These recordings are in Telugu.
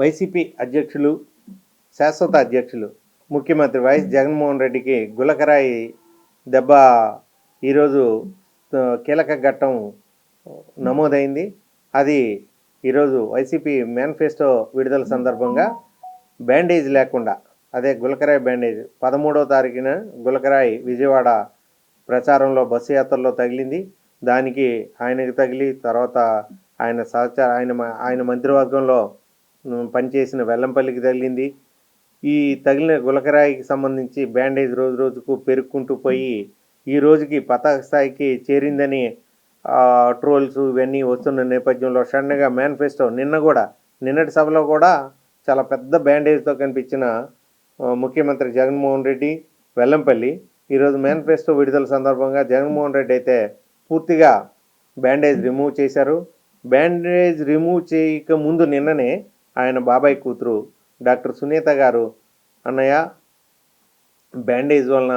వైసీపీ అధ్యక్షులు శాశ్వత అధ్యక్షులు ముఖ్యమంత్రి వైఎస్ జగన్మోహన్ రెడ్డికి గులకరాయి దెబ్బ ఈరోజు కీలక ఘట్టం నమోదైంది. అది ఈరోజు వైసీపీ మేనిఫెస్టో విడుదల సందర్భంగా బ్యాండేజ్ లేకుండా అదే గులకరాయి బ్యాండేజ్ పదమూడవ తారీఖున గులకరాయి విజయవాడ ప్రచారంలో బస్సు యాత్రలో తగిలింది. దానికి ఆయనకి తగిలి తర్వాత ఆయన సహచార ఆయన ఆయన మంత్రివర్గంలో పనిచేసిన వెల్లంపల్లికి తగిలింది. ఈ తగిలిన గులకరాయికి సంబంధించి బ్యాండేజ్ రోజు రోజుకు పెరుక్కుంటూ పోయి ఈ రోజుకి పతాక స్థాయికి చేరిందని ట్రోల్స్ ఇవన్నీ వస్తున్న నేపథ్యంలో సడన్గా మేనిఫెస్టో నిన్న కూడా నిన్నటి సభలో కూడా చాలా పెద్ద బ్యాండేజ్తో కనిపించిన ముఖ్యమంత్రి జగన్మోహన్ రెడ్డి వెల్లంపల్లి ఈరోజు మేనిఫెస్టో విడుదల సందర్భంగా జగన్మోహన్ రెడ్డి అయితే పూర్తిగా బ్యాండేజ్ రిమూవ్ చేశారు. బ్యాండేజ్ రిమూవ్ చేయక ముందు నిన్ననే ఆయన బాబాయ్ కూతురు డాక్టర్ సునీత గారు అన్నయ్య బ్యాండేజ్ వలన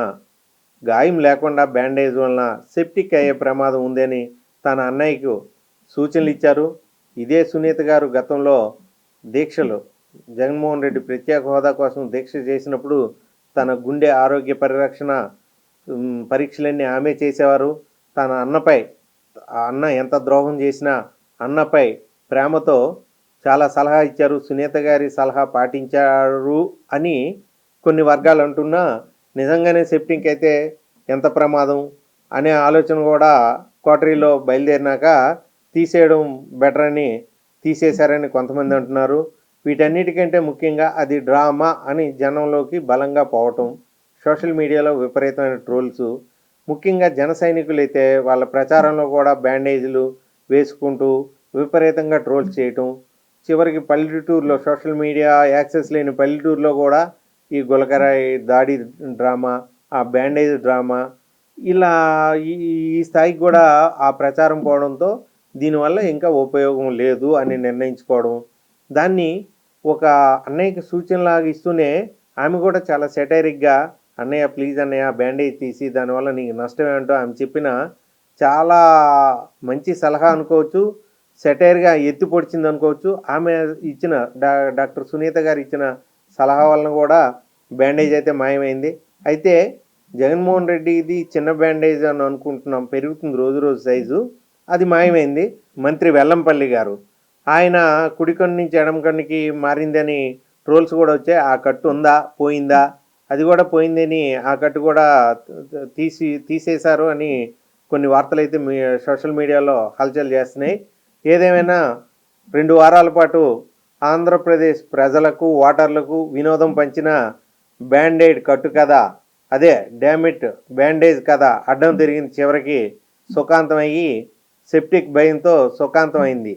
గాయం లేకుండా బ్యాండేజ్ వలన సెప్టిక్ అయ్యే ప్రమాదం ఉందని తన అన్నయ్యకు సూచనలు ఇచ్చారు. ఇదే సునీత గారు గతంలో దీక్షలు జగన్మోహన్ రెడ్డి ప్రత్యేక హోదా కోసం దీక్ష చేసినప్పుడు తన గుండె ఆరోగ్య పరిరక్షణ పరీక్షలన్నీ ఆమె చేసేవారు. తన అన్నపై ఆ అన్న ఎంత ద్రోహం చేసినా అన్నపై ప్రేమతో చాలా సలహా ఇచ్చారు. సునీత గారి సలహా పాటించారు అని కొన్ని వర్గాలు అంటున్నా నిజంగానే సెప్టింగ్ అయితే ఎంత ప్రమాదం అనే ఆలోచన కూడా కోటరీలో బయలుదేరినాక తీసేయడం బెటర్ అని తీసేశారని కొంతమంది అంటున్నారు. వీటన్నిటికంటే ముఖ్యంగా అది డ్రామా అని జనంలోకి బలంగా పోవటం సోషల్ మీడియాలో విపరీతమైన ట్రోల్స్ ముఖ్యంగా జన సైనికులైతే వాళ్ళ ప్రచారంలో కూడా బ్యాండేజీలు వేసుకుంటూ విపరీతంగా ట్రోల్స్ చేయటం చివరికి పల్లెటూరులో సోషల్ మీడియా యాక్సెస్ లేని పల్లెటూరులో కూడా ఈ గులకరాయి దాడి డ్రామా ఆ బ్యాండేజ్ డ్రామా ఇలా ఈ ఈ స్థాయికి కూడా ఆ ప్రచారం పోవడంతో దీనివల్ల ఇంకా ఉపయోగం లేదు అని నిర్ణయించుకోవడం. దాన్ని ఒక అన్నయ్యకి సూచనలాగా ఇస్తూనే ఆమె కూడా చాలా సెటైరిక్గా అన్నయ్య ప్లీజ్ అన్నయ్య బ్యాండేజ్ తీసి దానివల్ల నీకు నష్టం ఏంటో ఆమె చెప్పిన చాలా మంచి సలహా అనుకోవచ్చు. సెటైర్గా ఎత్తి పొడిచింది అనుకోవచ్చు. ఆమె ఇచ్చిన డా డాక్టర్ సునీత గారు ఇచ్చిన సలహా వలన కూడా బ్యాండేజ్ అయితే మాయమైంది. అయితే జగన్మోహన్ రెడ్డి ఇది చిన్న బ్యాండేజ్ అని అనుకుంటున్నాం. పెరుగుతుంది రోజు రోజు సైజు. అది మాయమైంది. మంత్రి వెల్లంపల్లి గారు. ఆయన కుడికొండ నుంచి ఎడమ కన్నుకి మారిందని ట్రోల్స్ కూడా వచ్చాయి. ఆ కట్టు ఉందా? పోయిందా? అది కూడా పోయిందని ఆ కట్టు కూడా తీసి తీసేశారు అని కొన్ని వార్తలు అయితే మీ సోషల్ మీడియాలో హల్చల్ చేస్తున్నాయి. ఏదేమైనా రెండు వారాల పాటు ఆంధ్రప్రదేశ్ ప్రజలకు ఓటర్లకు వినోదం పంచిన బ్యాండేడ్ కట్టు కథ అదే డ్యామిట్ బ్యాండేజ్ కథ అడ్డం తిరిగింది చివరికి సుఖాంతమయ్యి సెప్టిక్ భయంతో సుఖాంతమైంది.